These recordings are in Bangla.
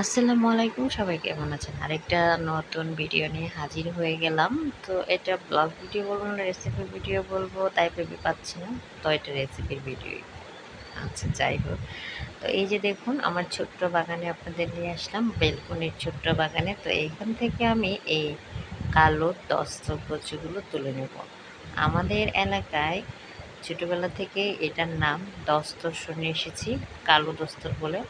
আসসালামু আলাইকুম, সবাই কেমন আছেন? আরেকটা নতুন ভিডিও নিয়ে হাজির হয়ে গেলাম। তো এটা ব্লগ ভিডিও বলব না রেসিপির ভিডিও বলব, তাই ভেবে পাচ্ছি না। তো এটা রেসিপির ভিডিও। আচ্ছা যাই হোক। তো এই যে দেখুন, আমার ছোট্ট বাগানে আপনাদের নিয়ে আসলাম, বেলকনির ছোট্ট বাগানে। তো এইখান থেকে আমি এই কালো দস্ত কচুগুলো তুলে নেব। আমাদের এলাকায় ছোটোবেলা থেকে এটার নাম দস্তর শুনে এসেছি, কালো দস্তর বলে।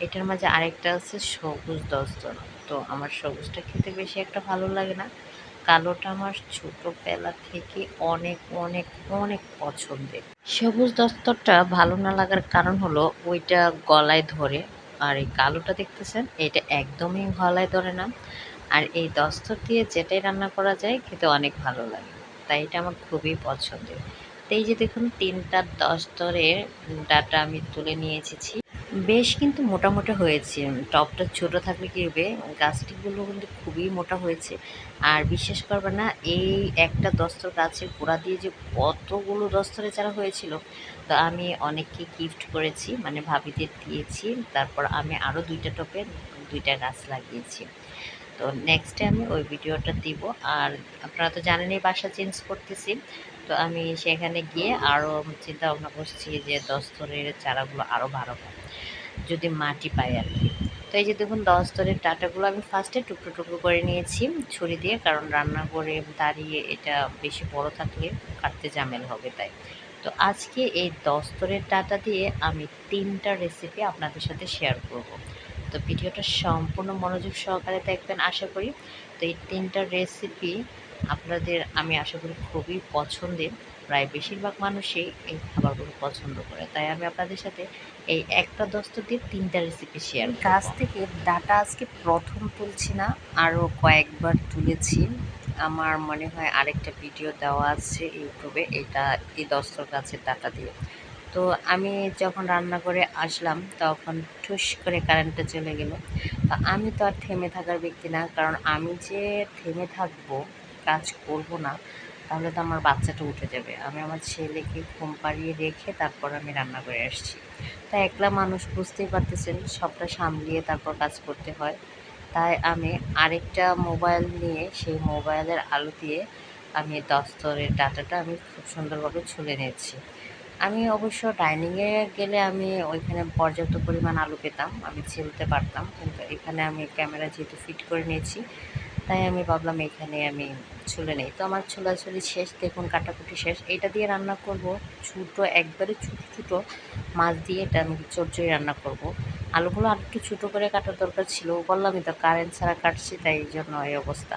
এটার মাঝে আরেকটা আছে সবুজ দস্তর। তো আমার সবুজটা খেতে বেশি একটা ভালো লাগে না। কালোটা আমার ছোটোবেলা থেকে অনেক অনেক অনেক পছন্দের। সবুজ দস্তরটা ভালো না লাগার কারণ হলো ওইটা গলায় ধরে, আর এই কালোটা দেখতেছেন, এটা একদমই গলায় ধরে না। আর এই দস্তর দিয়ে যেটাই রান্না করা যায়, খেতে অনেক ভালো লাগে। তাই এটা আমার খুবই পছন্দের। এই যে দেখুন, তিনটা দস্তরের ডাটা আমি তুলে নিয়ে এসেছি। বেশ কিন্তু মোটামোটা হয়েছে। টপটা ছোট থাকলে কি হবে? গাছটিগুলো কিন্তু খুবই মোটা হয়েছে। আর বিশ্বাস করবে না, এই একটা দস্তর গাছের গোড়া দিয়ে যে কতগুলো দস্তরে চারা হয়েছিল, তো আমি অনেককে গিফট করেছি মানে ভাবিদের দিয়েছি। তারপর আমি আরও দুইটা টপে দুইটা গাছ লাগিয়েছি। তো নেক্সটে আমি ওই ভিডিওটা দিব। আর আপনারা তো জানেনই বাসা চেঞ্জ করতেছি। তো আমি সেখানে গিয়ে আরও চিন্তা ভাবনা করছি যে দস্তরের চারাগুলো আরও ভালো হয়, যদি মাটি পাই আর কি। তো এই যে দেখুন, দস্তরের ডাটাগুলো আমি ফার্স্টে টুকরো টুকরো করে নিয়েছি ছুরি দিয়ে, কারণ রান্না করে দাঁড়িয়ে এটা বেশি বড় থাকলে কাটতে জামেল হবে তাই। তো আজকে এই দস্তরের ডাটা দিয়ে আমি তিনটা রেসিপি আপনাদের সাথে শেয়ার করব। তো ভিডিওটা সম্পূর্ণ মনোযোগ সহকারে দেখবেন, আশা করি। তো এই তিনটা রেসিপি আপনাদের, আমি আশা করি, খুবই পছন্দের। প্রায় বেশিরভাগ মানুষই এই খাবারগুলো পছন্দ করে। তাই আমি আপনাদের সাথে এই একটা দস্ত দিয়ে তিনটা রেসিপি শেয়ার গাছ থেকে ডাটা আজকে প্রথম তুলছি না, আরও কয়েকবার তুলেছি। আমার মনে হয় আরেকটা ভিডিও দেওয়া আছে ইউটিউবে। এটা এই দস্তর গাছের ডাটা দিয়ে। তো আমি যখন রান্না করে আসলাম, তখন ঠুস করে কারেন্টটা চলে গেল। তো আমি তো আর থেমে থাকার ব্যক্তি না, কারণ আমি যে থেমে থাকব, কাজ করব না, তাহলে তো আমার বাচ্চাটা উঠে যাবে। আমি আমার ছেলেকে ঘুম পাড়িয়ে রেখে তারপর আমি রান্না করে আসছি। তাই একলা মানুষ বুঝতেই পারতেছেন, সবটা সামলিয়ে তারপর কাজ করতে হয়। তাই আমি আরেকটা মোবাইল নিয়ে, সেই মোবাইলের আলো দিয়ে আমি দস্তরের ডাটাটা আমি খুব সুন্দরভাবে ছুলে নিয়েছি। আমি অবশ্য ডাইনিংয়ে গেলে আমি ওইখানে পর্যাপ্ত পরিমাণ আলু পেতাম। আমি ছিলতে পারতাম, কিন্তু এখানে আমি ক্যামেরা যেহেতু ফিট করে নিয়েছি, তাই আমি ভাবলাম এখানে আমি ছুলে নেই। তো আমার ছোলাছুলি শেষ, দেখুন কাটাকুটি শেষ। এটা দিয়ে রান্না করব ছোটো, একবারে ছোটো ছোটো মাছ দিয়ে এটা আমি চচ্চড়ি রান্না করব। আলুগুলো আর একটু ছোটো করে কাটার দরকার ছিল, বললামই তো কারেন্ট ছাড়া কাটছি, তাই জন্য এই অবস্থা।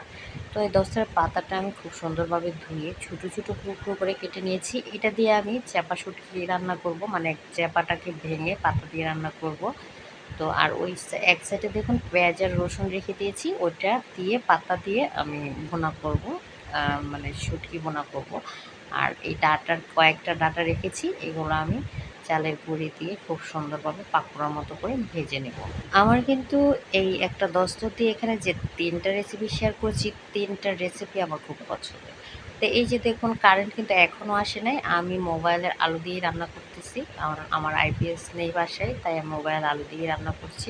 তো এই দশের পাতাটা আমি খুব সুন্দরভাবে ধুয়ে ছোটো ছোটো টুকরো করে কেটে নিয়েছি। এটা দিয়ে আমি চ্যাপা শুটকি রান্না করব মানে চ্যাপাটাকে ভেঙে পাতা দিয়ে রান্না করব। তো আর ওই এক সাইডে দেখুন পেঁয়াজ আর রসুন রেখে দিয়েছি, ওইটা দিয়ে পাতা দিয়ে আমি ভোনা করব মানে শুটকি বোনা করব। আর এই ডাটার কয়েকটা ডাটা রেখেছি, এগুলো আমি চালের গুঁড়ি দিয়ে খুব সুন্দরভাবে পাকোড়ার মতো করে ভেজে নেব। আমার কিন্তু এই একটা দস্তর দিয়ে এখানে যে তিনটা রেসিপি শেয়ার করছি, তিনটা রেসিপি আমার খুব পছন্দ। তো এই যে দেখুন কারেন্ট কিন্তু এখনও আসে নাই। আমি মোবাইলের আলু দিয়ে রান্না করতেছি। আমার আমার আইপিএস নেই বাসায়, তাই আমি মোবাইল আলু দিয়ে রান্না করছি।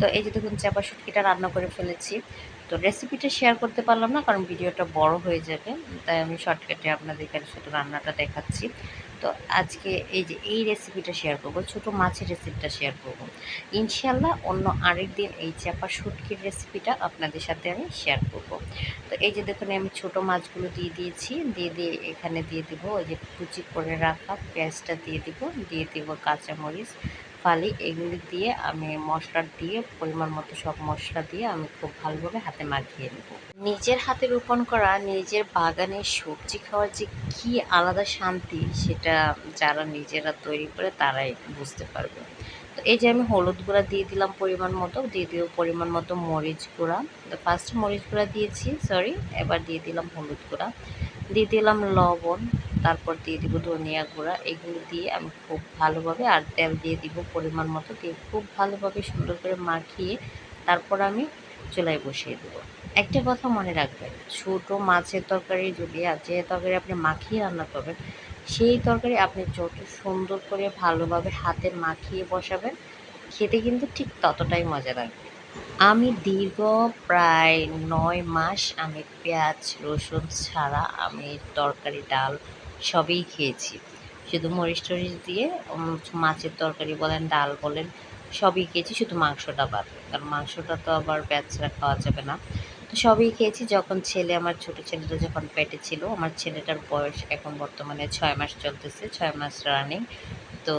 তো এই যে দেখুন, চাপা শুটকিটা রান্না করে ফেলেছি। তো রেসিপিটা শেয়ার করতে পারলাম না, কারণ ভিডিওটা বড় হয়ে যাবে। তাই আমি শর্টকাটে আপনাদের এখানে শুধু রান্নাটা দেখাচ্ছি। তো আজকে এই যে এই রেসিপিটা শেয়ার করব, ছোট মাছের রেসিপিটা শেয়ার করব। ইনশাল্লাহ অন্য আরেক দিন এই চাপা শুটকির রেসিপিটা আপনাদের সাথে আমি শেয়ার করব। তো এই যে দেখুন, আমি ছোট মাছগুলো দিয়ে দিয়েছি, দিয়ে দিয়ে এখানে দিয়ে দিব ওই যে কুচি করে রাখা পেঁয়াজটা দিয়ে দিব দিয়ে দিব কাঁচামরিচ ফালি, এগুলি দিয়ে আমি মশলা দিয়ে, পরিমাণ মতো সব মশলা দিয়ে আমি খুব ভালোভাবে হাতে মাখিয়ে নেব। নিজের হাতে রোপণ করা নিজের বাগানে সবজি খাওয়ার যে কী আলাদা শান্তি, সেটা যারা নিজেরা তৈরি করে তারাই বুঝতে পারবে। তো এই যে আমি হলুদ গুঁড়া দিয়ে দিলাম পরিমাণ মতো, দিয়ে দিব পরিমাণ মতো মরিচ গুঁড়া। তো ফার্স্ট মরিচ গুঁড়া দিয়েছি সরি এবার দিয়ে দিলাম হলুদ গুঁড়া। দিয়ে দিলাম লবণ তারপর দিয়ে দিব ধনিয়া গুঁড়া। এগুলো দিয়ে আমি খুব ভালোভাবে আর তেল দিয়ে দিব পরিমাণ মতো। দিয়ে খুব ভালোভাবে সুন্দর করে মাখিয়ে তারপর আমি চুলায় বসিয়ে দেবো। একটা কথা মনে রাখবেন, ছোটো মাছের তরকারি যদি যে তরকারি আপনি মাখিয়ে রান্না করবেন, সেই তরকারি আপনি যত সুন্দর করে ভালোভাবে হাতে মাখিয়ে বসাবেন, খেতে কিন্তু ঠিক ততটাই মজা লাগবে। আমি দীর্ঘ প্রায় নয় মাস আমি পেঁয়াজ, রসুন ছাড়া আমি তরকারি, ডাল সবই খেয়েছি। শুধু মরিচ টরিচ দিয়ে মাছের তরকারি বলেন, ডাল বলেন, সবই খেয়েছি, শুধু মাংসটা বাদ। কারণ মাংসটা তো আবার ছাড়া খাওয়া যাবে না। তো সবই খেয়েছি। যখন ছেলে, আমার ছোট ছেলেটা যখন পেটে ছিল, আমার ছেলেটার বয়স এখন বর্তমানে ছয় মাস চলতেছে, ছয় মাস রানিং তো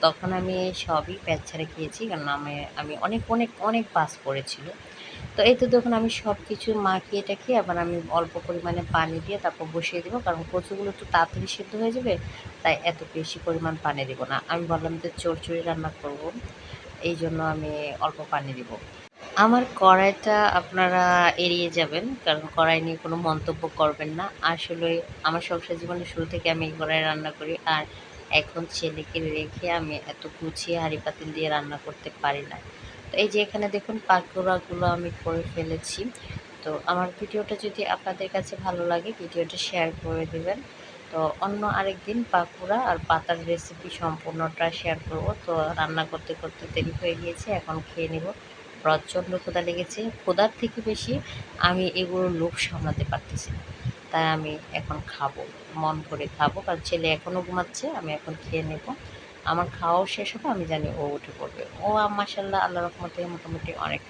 তখন আমি সবই পেঁয়াজ ছাড়া খেয়েছি। কারণ আমি আমি অনেক অনেক অনেক বাস পড়েছিল। তো এই তো দেখুন আমি সব কিছু মাখিয়ে টাখিয়ে আবার আমি অল্প পরিমাণে পানি দিয়ে তারপর বসিয়ে দেবো। কারণ কচুগুলো একটু তাড়াতাড়ি সিদ্ধ হয়ে যাবে, তাই এত বেশি পরিমাণ পানি দেবো না। আমি বললাম যে চড়চড়ি রান্না করব, এই জন্য আমি অল্প পানি দিব। আমার কড়াইটা আপনারা এড়িয়ে যাবেন, কারণ কড়াই নিয়ে কোনো মন্তব্য করবেন না। আসলে আমার সংসার জীবনের শুরু থেকে আমি এই কড়াই রান্না করি, আর এখন ছেলেকে রেখে আমি এত গুছিয়ে হাঁড়ি পাতিল দিয়ে রান্না করতে পারি না। তো এই যে এখানে দেখুন পাকোড়াগুলো আমি করে ফেলেছি। তো আমার ভিডিওটা যদি আপনাদের কাছে ভালো লাগে, ভিডিওটা শেয়ার করে দেবেন। তো অন্য আরেক দিন পাকুড়া আর পাতার রেসিপি সম্পূর্ণটা শেয়ার করব। তো রান্না করতে করতে দেরি হয়ে গিয়েছে, এখন খেয়ে নেব। প্রচণ্ড ক্ষুধা লেগেছে। ক্ষুধার থেকে বেশি আমি এগুলো লোভ সামলাতে পারতেছি তাই আমি এখন খাব, মন ভরে খাব। কারণ ছেলে এখনও ঘুমাচ্ছে, আমি এখন খেয়ে নেব। আমার খাওয়াও শেষ হবে, আমি জানি ও উঠে পড়বে। ও মাসাল্লাহ আল্লাহ রহমতে মোটামুটি অনেক